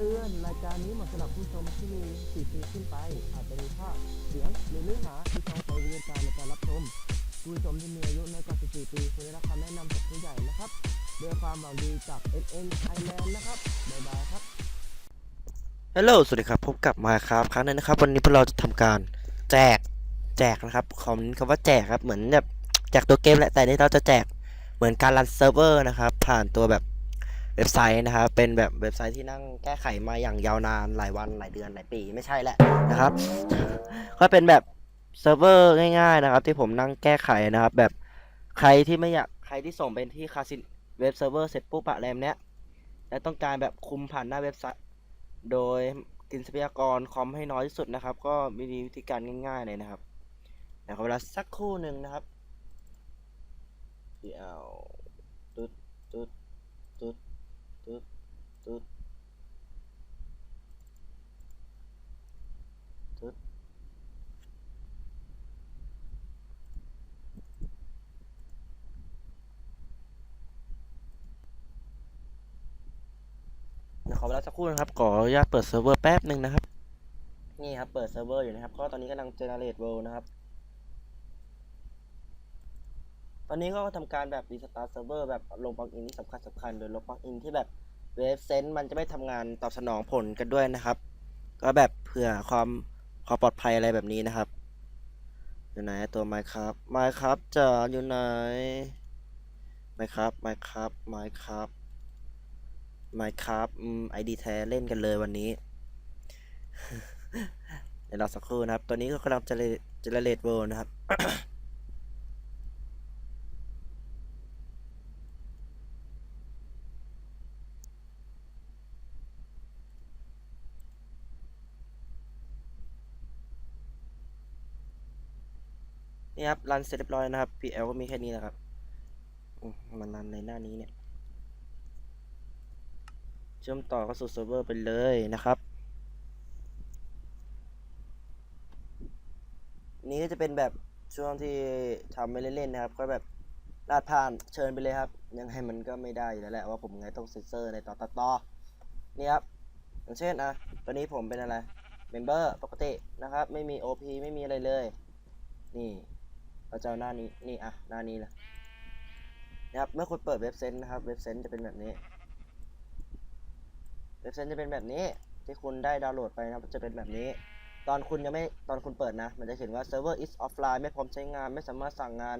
เตือนรายการนี้เหมาะสำหรับผู้ชมที่มี4ปีขึ้นไป อาจจะมีภาพเสียงหรือเนื้อหาที่ต้องใช้วิจารณญาณในการรับชมผู้ชมที่มีอายุน้อยกว่า14ปีควรได้รับคำแนะนำจากผู้ใหญ่นะครับด้วยความหวังดีจาก NN Thailand นะครับบ๊ายบายครับฮัลโหลสวัสดีครับ พบกับมาครับครั้งหนึงนะครับ วันนี้พวกเราจะทำการแจกแจกนะครับคอมคำว่าแจกครับเหมือนแบบแจกตัวเกมแหละแต่นี่เราจะแจกเหมือนการรันเซิร์ฟเวอร์นะครับ ผ่านตัวแบบ เว็บไซต์นะครับ เป็นแบบเว็บไซต์ที่นั่งแก้ไขมาอย่างยาวนานหลายวันหลายเดือนหลายปีไม่ใช่แหละนะครับ ก็เป็นแบบเซิร์ฟเวอร์ง่าย ๆ นะครับ ที่ผมนั่งแก้ไขนะครับ แบบใครที่ไม่อยากใครที่ส่งเป็นที่คาสินเว็บเซิร์ฟเวอร์เสร็จปุ๊บอะอะไรแบบเนี้ยและต้องการแบบคุมผ่านหน้าเว็บไซต์ โดยกินทรัพยากรคอมให้น้อยที่สุดนะครับ ก็มีวิธีการง่าย ๆ เลยนะครับเดี๋ยวขอเวลาสักครู่หนึ่งนะครับเดี๋ยวตุ๊ตุ๊ดตุ๊ดตุ๊ดตุ๊ดตุ๊ดเดี๋ยว ขอเวลาสักครู่นะครับ ขออนุญาตเปิดเซิร์ฟเวอร์แป๊บหนึ่งนะครับ นี่ครับ เปิดเซิร์ฟเวอร์อยู่นะครับ ก็ตอนนี้กำลัง generate world นะครับ ตอนนี้ก็ทำการแบบ restart server แบบลงปลั๊กอินที่สำคัญสำคัญโดยลบปลั๊กอินที่แบบเวฟเซนต์มันจะไม่ทำงานตอบสนองผลกันด้วยนะครับ ก็แบบเผื่อความความปลอดภัยอะไรแบบนี้นะครับอยู่ไหนตัว Minecraft Minecraft จะอยู่ไหน Minecraft Minecraft Minecraft Minecraft อืม ID แท้เล่นกันเลยวันนี้ เดี๋ยวรอสักครู่นะครับ ตัวนี้ก็กำลังจะเจเนเรตเวิลด์นะครับ นี่ครับ รันเสร็จเรียบร้อยนะครับ PL ก็มีแค่นี้นะครับ มันรันในหน้านี้เนี่ย ชื่อมต่อเข้าสู่เซิร์ฟเวอร์ไปเลยนะครับ นี้ก็จะเป็นแบบช่วงที่ทำไปเล่นๆนะครับ ก็แบบลาดผ่านเชิญไปเลยครับ ยังไงมันก็ไม่ได้อยู่แล้วแหละว่าผมไงต้องเซ็นเซอร์ในต่อต่อต่อนี่ครับอย่างเช่นอะตอนนี้ผมเป็นอะไรเมมเบอร์ปกตินะครับ ไม่มี OP ไม่มีอะไรเลย นี่เราจะเอาหน้านี้นี่อะหน้านี้นะนะครับเมื่อคุณเปิดเว็บเซนต์นะครับ เว็บเซนต์จะเป็นแบบนี้ ว็บเซนต์จะเป็นแบบนี้ที่คุณได้ดาวน์โหลดไปนะครับจะเป็นแบบนี้ ตอนคุณยังไม่ตอนคุณเปิดนะ มันจะเขียนว่า server is offline ไม่พร้อมใช้งานไม่สามารถสั่งงาน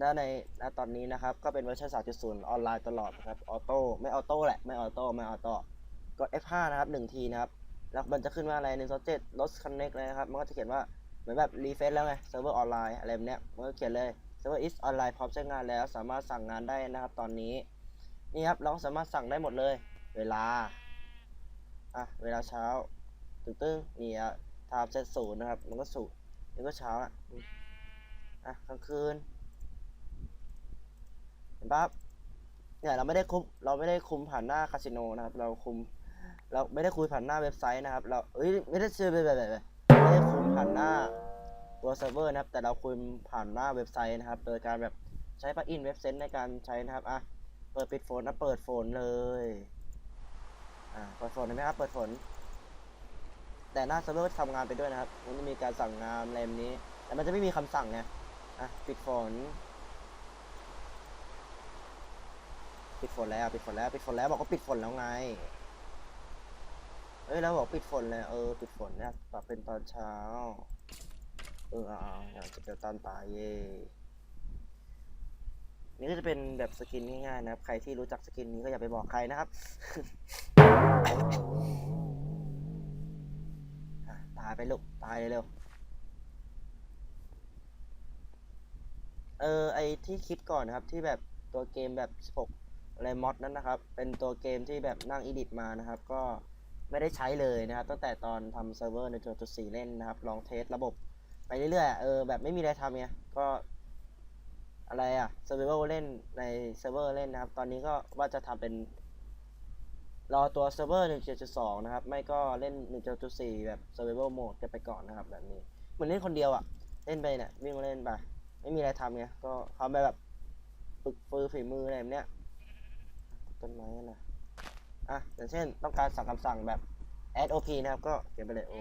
ได้ในตอนนี้นะครับ ก็เป็นเวอร์ชัน3.0 ออนไลน์ตลอดนะครับออโต้ไม่ออโต้แหละไม่ออโต้ไม่ออโต้กด F5 นะครับ1ทีนะครับแล้วมันจะขึ้นว่าอะไร1 2 7 lost connect เลยนะครับ มันก็จะเขียนว่าเหมือนแบบรีเฟซแล้วไง server อร์ออนไลน์อะไรแบบเนี้ยมันก็เขียนเลย server is online พร้อมใช้งานแล้ว สามารถสั่งงานได้นะครับ ตอนนี้ นี่ครับ เราสามารถสั่งได้หมดเลย เวลา อะเวลาเช้าตึ้งตึ้งนี่อะไทม์เซตศูนย์นะครับมันก็สูนี่ก็เช้าอะอะกลางคืนเห็นปะครับเนี่ยเราไม่ได้คุมเราไม่ได้คุมผ่านหน้าคาสิโนนะครับ เราคุม เราไม่ได้คุยผ่านหน้าเว็บไซต์นะครับ เราเอ้ยไม่ได้เชื่อไปแบบแบบไม่ได้คุมผ่านหน้าตัวเซิร์ฟเวอร์นะครับ แต่เราคุมผ่านหน้าเว็บไซต์นะครับ โดยการแบบใช้ปลั๊กอินเว็บเซนต์ในการใช้นะครับอะเปิดปิดโฟนนะเปิดโฟนเลย อ่าเปิดโฟนเห็นไหมครับ เปิดโฟนแต่หน้าเซิร์ฟเวอร์ทำงานไปด้วยนะครับมันจะมีการสั่งงานอะไรแบบนี้ แต่มันจะไม่มีคำสั่งไงอะปิดฝน ปิดฝนแล้ว ปิดฝนแล้ว ปิดฝนแล้วบอกว่าปิดฝนแล้วไง เอ้ยแล้วบอกปิดฝนเลยเออปิดฝนเนี่ยปรับเป็นตอนเช้า เออเอาๆอยากจะเจอตอนตายเย่ นี่ก็จะเป็นแบบสกินง่ายๆนะครับ ใครที่รู้จักสกินนี้ก็อย่าไปบอกใครนะครับตายไปลูกตายเร็วเออไอที่คลิปก่อนนะครับที่แบบตัวเกมแบบ16อะไรมอดนั้นนะครับ เป็นตัวเกมที่แบบนั่งอีดิทมานะครับ ก็ไม่ได้ใช้เลยนะครับ ตั้งแต่ตอนทำเซิร์ฟเวอร์ในตัวจุดสี่เล่นนะครับ ลองเทสระบบไปเรื่อยๆเออแบบไม่มีอะไรทำไงก็ อะไรอะเซิร์ฟเวอร์เล่นในเซิร์ฟเวอร์เล่นนะครับ ตอนนี้ก็ว่าจะทำเป็น รอตัวเซิร์ฟเวอร์1.7.2นะครับ ไม่ก็เล่น 1.4 แบบ survival mode กันไปก่อนนะครับ แบบนี้ เหมือนเล่นคนเดียวอะเล่นไปเนี่ยวิ่งมาเล่นไป ไม่มีอะไรทำไงก็ทำไปแบบฝึกฟือฝีมืออะไรแบบเนี้ยต้นไม้นะอะอย่างเช่นต้องการสั่งคำสั่งแบบ add op นะครับ ก็เขียนไปเลยโอ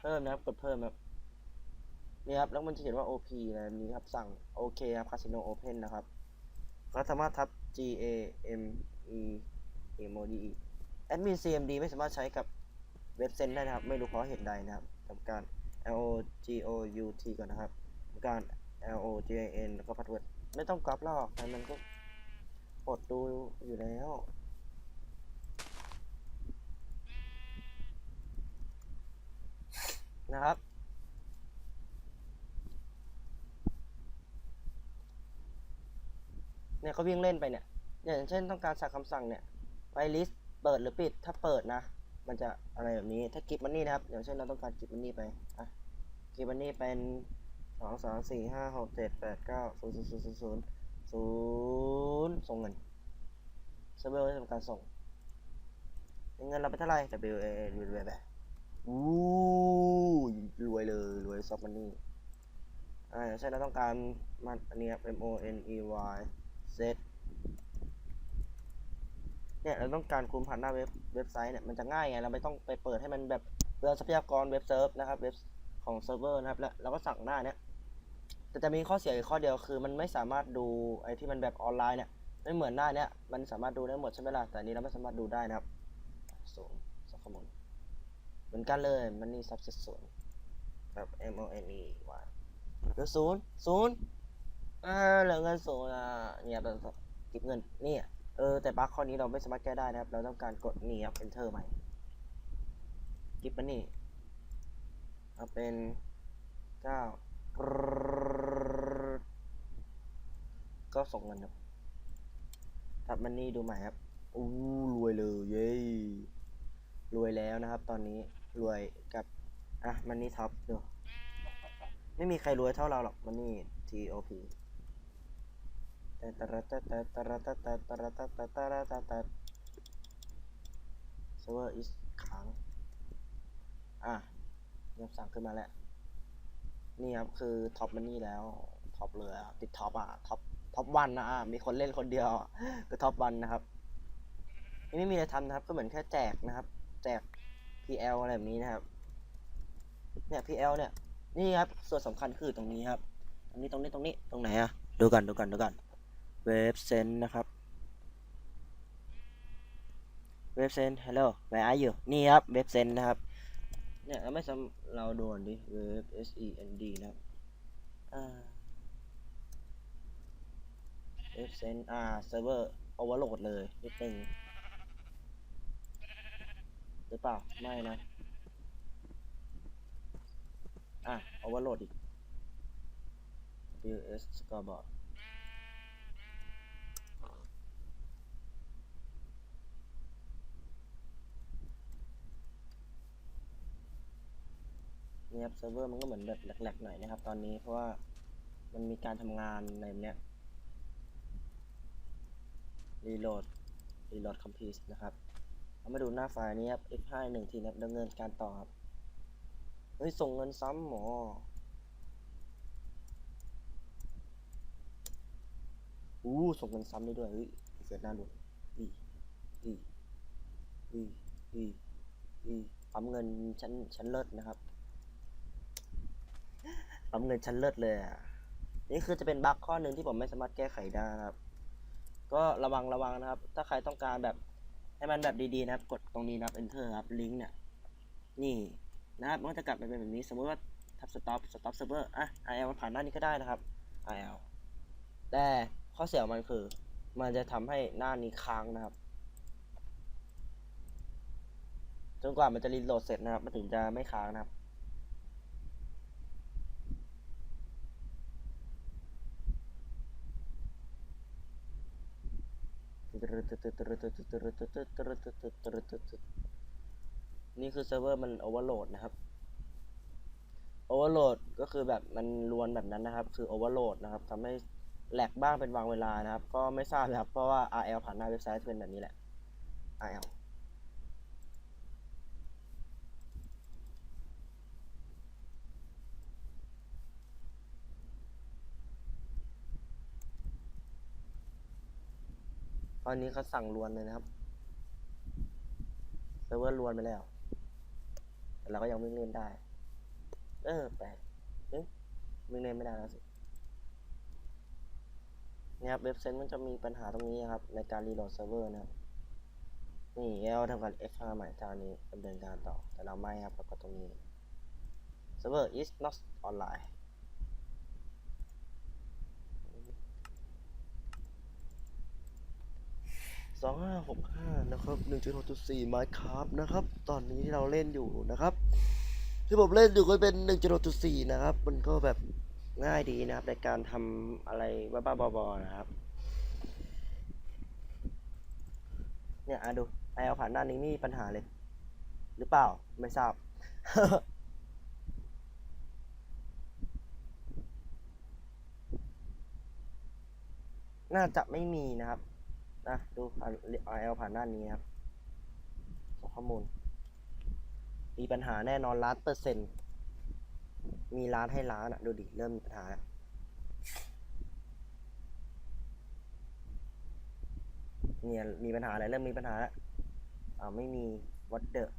เพิ่มนะครับกดเพิ่มครับ นี่ครับ แล้วมันจะเขียนว่า op อะไรแบนี้ครับ สั่ง โอเคครับ casino open นะครับก็สามารถทับ g a m e m o d e admin cmd ไม่สามารถใช้กับเว็บเซนได้นะครับ ไม่รู้เพราะเหตุใดนะครับทำการ l o g o u t ก่อนนะครับทำการ l o g i n แล้วก็ password ไม่ต้องกรอบหรอกแต่มันก็อดดูอยู่แล้วนะครับ เนี่ยเขาวิ่งเล่นไปเนี่ยอย่างเช่นต้องการสั่งคำสั่งเนี่ยไวลิสเปิดหรือปิดถ้าเปิดนะ มันจะอะไรแบบนี้ถ้ากิฟมันนี่นะครับอย่างเช่นเราต้องการกิฟมันนี่ไปอะกิฟมันนี่เป็นสองสามสี่ห้าหกเจ็ดแปดเก้าศูนย์ศูนย์ศูนย์ศูนย์ศูนย์ส่งเงินเซิร์ฟเวอร์จะทำการส่งเงินเราไปเท่าไหร่ W A N รวยแบบอู้รวยเลยรวยซอฟมันนี่อ่าอย่างเช่นเราต้องการมันอันนี้ครับ M O N E Y Z เนี่ยเราต้องการคุมผ่านหน้าเว็บเว็บไซต์เนี่ยมันจะง่ายไงเราไม่ต้องไปเปิดให้มันแบบเปลืองทรัพยากรเว็บเซิร์ฟนะครับเว็บของเซิร์ฟเวอร์นะครับแล้วเราก็สั่งหน้าเนี่ยแต่จะมีข้อเสียอีกข้อเดียวคือ มันไม่สามารถดูไอ้ที่มันแบบออนไลน์เนี่ยไม่เหมือนหน้าเนี่ยมันสามารถดูได้หมดใช่ไหมล่ะแต่นี้เราไม่สามารถดูได้นะครับศูนย์สองข้อมูลเหมือนกันเลยมันนี่ซับเซตศูนย์แบบ M O N E Y เหลือศูนย์ศูนย์ อ่าเหลือเงินศูนอะเนี่ยเป็นเก็บเงินเนี่ยเออแต่บั๊กข้อนี้เราไม่สามารถแก้ได้นะครับ เราต้องการกดนี่ครับ enter ใหม่กิฟมันนี่เอาเป็นเก้าก็ส่งเงินครับทับมันนี่ดูใหม่ครับอู้รวยเลยเย้รวยแล้วนะครับ ตอนนี้รวยกับอะมันนี่ท็อปดูไม่มีใครรวยเท่าเราหรอกมันนี่ TOP server is ค้างอะเงียบสั่งขึ้นมาแล้ว นี่ครับคือท็อปมันนี่แล้วท็อปเลยอติดท็อปอะท็อปท็อปวันนะอะมีคนเล่นคนเดียวก็ท็อปวันนะครับนี่ไม่มีอะไรทำนะครับ ก็เหมือนแค่แจกนะครับ แจก PL อะไรแบบนี้นะครับ เนี่ย PL เนี่ย นี่ครับ ส่วนสำคัญคือตรงนี้ครับ ตรงนี้ตรงนี้ตรงนี้ตรงไหนอะดูกันดูกันดูกัน เว็บเซนนะครับเว็บเซน hello where are you นี่ครับเว็บเซนนะครับ เนี่ยเราไม่ซ้ำเราโดนดิเว็บ s e n d นะครับเว็บเซนอ่าเซิร์ฟเวอร์โอเวอร์โหลดเลยนิดนึงหรือเปล่า ไม่นะ อะโอเวอร์โหลดอีก ws scoreboard นี่ครับเซิร์ฟเวอร์มันก็เหมือนแบบแหลกๆหน่อยนะครับ ตอนนี้เพราะว่ามันมีการทำงานในเนี้ยรีโหลดรีโหลดคอมพิวนะครับเอามาดูหน้าไฟล์นี้ครับ F5 หนึ่งทีนะครับดำเนินการต่อครับเฮ้ยส่งเงินซ้ำหมออู้ส่งเงินซ้ำได้ด้วยเฮ้ยเกิดหน้าดูอีอีอีอีอีปั๊มเงินชั้นชั้นเลิศนะครับ ปั๊มเงินชั้นเลิศเลยอะนี่คือจะเป็นบั๊กข้อหนึ่งที่ผมไม่สามารถแก้ไขได้นะครับ ก็ระวังระวังนะครับ ถ้าใครต้องการแบบให้มันแบบดีๆนะครับ กดตรงนี้นะครับ enter ครับลิงก์เนี่ยนี่นะครับมันก็จะกลับไปเป็นแบบนี้ สมมติว่าทับ stop stop server อะ IL มันผ่านหน้านี้ก็ได้นะครับ IL แต่ข้อเสียของมันคือ มันจะทำให้หน้านี้ค้างนะครับ จนกว่ามันจะรีโหลดเสร็จนะครับ มันถึงจะไม่ค้างนะครับ นี่คือเซิร์ฟเวอร์มันโอเวอร์โหลดนะครับโอเวอร์โหลดก็คือแบบมันรวนแบบนั้นนะครับ คือโอเวอร์โหลดนะครับทำให้แหลกบ้างเป็นบางเวลานะครับ ก็ไม่ทราบนะครับ เพราะว่า RL ผ่านหน้าเว็บไซต์เป็นแบบนี้แหละ RL ตอนนี้เขาสั่งรวนเลยนะครับเซิร์ฟเวอร์รวนไปแล้ว แต่เราก็ยังวิ่งเล่นได้ เออแปลกเอ๊ะวิ่งเล่นไม่ได้แล้วสิเนี่ยครับเว็บเซนต์มันจะมีปัญหาตรงนี้ครับ ในการรีโหลดเซิร์ฟเวอร์นะครับ นี่เราทำการ F5 ใหม่เจ้านี้ดำเนินการต่อ แต่เราไม่ครับแล้วก็ตรงนี้ server is not online สองห้าหกห้านะครับหนึ่งจุดหกจุดสี่ไมค์ครับนะครับ ตอนนี้ที่เราเล่นอยู่นะครับ ที่ผมเล่นอยู่ก็เป็นหนึ่งจุดหกจุดสี่นะครับ มันก็แบบง่ายดีนะครับ ในการทำอะไรบ้าๆบอๆนะครับ เนี่ยอะดูไอเอาผ่านหน้านี้ไม่มีปัญหาเลย หรือเปล่าไม่ทราบน่าจะไม่มีนะครับ นะดูผ่านไอเอลผ่านหน้านี้ครับส่งข้อมูล มีปัญหาแน่นอนล้านเปอร์เซ็นต์มีร้านให้ร้านอะดูดิ เริ่มมีปัญหาแล้วเนี่ยมีปัญหาอะไรเริ่มมีปัญหาแล้วอ่าไม่มีวัดเดอร์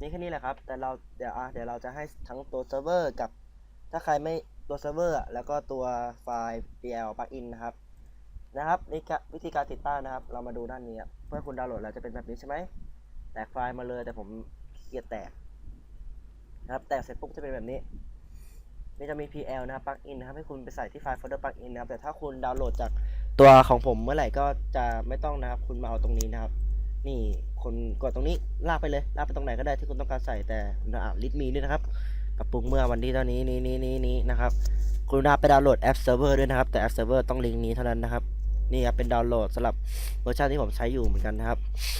นี่แค่นี้แหละครับ แต่เราเดี๋ยวอะเดี๋ยวเราจะให้ทั้งตัวเซิร์ฟเวอร์กับ ถ้าใครไม่ตัวเซิร์ฟเวอร์อะแล้วก็ตัวไฟล์ PL plugin นะครับ นะครับนี่วิธีการติดตั้งนะครับ เรามาดูด้านนี้เพื่อคุณดาวน์โหลดแล้วจะเป็นแบบนี้ใช่ไหมแตกไฟล์มาเลยแต่ผมเกียจแตกนะครับ แตกเสร็จปุ๊บจะเป็นแบบนี้นี่จะมี PL นะครับ plugin นะครับให้คุณไปใส่ที่ไฟล์ folder plugin นะครับแต่ถ้าคุณดาวน์โหลดจากตัวของผมเมื่อไหร่ก็จะไม่ต้องนะครับ คุณมาเอาตรงนี้นะครับ นี่ คนกดตรงนี้ลากไปเลยลากไปตรงไหนก็ได้ที่คุณต้องการใส่แต่คุณอะลิทมีด้วยนะครับปรับปรุงเมื่อวันที่เท่านี้นี้นี้นี้นี้นะครับคุณนาไปดาวน์โหลดแอปเซิร์ฟเวอร์ด้วยนะครับแต่แอปเซิร์ฟเวอร์ต้องลิงก์นี้เท่านั้นนะครับนี่ครับเป็นดาวน์โหลดสำหรับเวอร์ชันที่ผมใช้อยู่เหมือนกันนะครับ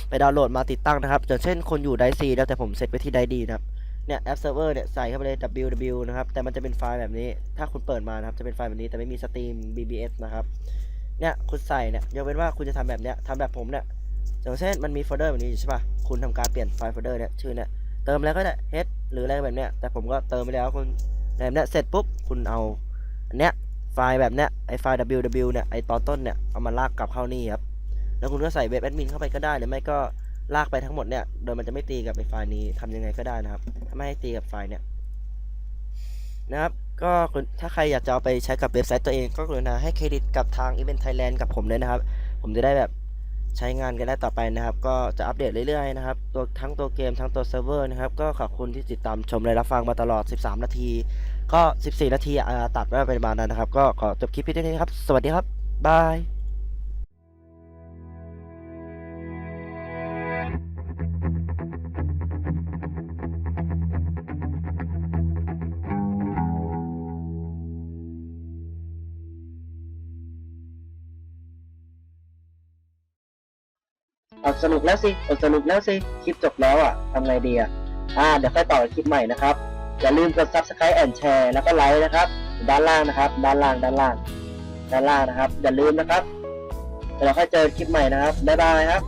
ไปดาวน์โหลดมาติดตั้งนะครับอย่างเช่นคนอยู่ไดซีแล้วแต่ผมเซตไปที่ไดดีนะครับเนี่ยแอปเซิร์ฟเวอร์เนี่ยใส่เข้าไปเลย ww นะครับแต่มันจะเป็นไฟล์แบบนี้ ถ้าคุณเปิดมานะครับจะเป็นไฟล์แบบนี้แต่ไม่มีสตรีม bbs นะครับเนี่ยคุณใส่เนี่ยยกเว้นว่าคุณจะทำแบบเนี้ยทำแบบผมเนี่ย อย่างเช่นมันมีโฟลเดอร์แบบนี้อยู่ใช่ปะคุณทำการเปลี่ยนไฟล์โฟลเดอร์เนี่ยชื่อเนี่ยเติมแล้วก็ได้ head หรืออะไรแบบเนี้ยแต่ผมก็เติมไปแล้วคุณแบบเนี้ยเสร็จปุ๊บคุณเอาอันเนี้ยไฟล์แบบเนี้ยไอไฟล์ www เนี่ยไอตอนต้นเนี่ยเอามาลากกลับเข้านี่ครับแล้วคุณก็ใส่เว็บแอดมินเข้าไปก็ได้หรือไม่ก็ลากไปทั้งหมดเนี่ยโดยมันจะไม่ตีกับไอไฟล์นี้ทำยังไงก็ได้นะครับถ้าไม่ให้ตีกับไฟล์เนี่ยนะครับก็ถ้าใครอยากจะเอาไปใช้กับเว็บไซต์ตัวเองก็กรุณาให้เครดิตกับทาง Event Thailand กับผมเลยนะครับ ผมจะได้แบบ ใช้งานกันได้ต่อไปนะครับ ก็จะอัปเดตเรื่อยๆนะครับตัวทั้งตัวเกมทั้งตัวเซิร์ฟเวอร์นะครับ ก็ขอบคุณที่ติดตามชมและรับฟังมาตลอด 13 นาที ก็ 14 นาทีตัดไว้ประมาณนั้นนะครับ ก็ขอจบคลิปเพียงเท่านี้ครับ สวัสดีครับ บาย อาสนุกแล้วสิเอาสนุกแล้วสิ คลิปจบแล้วอะทำไงดีอะอ่า เดี๋ยวค่อยต่อคลิปใหม่นะครับ อย่าลืมกด subscribe and share แล้วก็ไลค์นะครับ ด้านล่างนะครับ ด้านล่าง ด้านล่าง ด้านล่างนะครับ อย่าลืมนะครับ เดี๋ยวเราค่อยเจอคลิปใหม่นะครับ บ๊ายบายครับ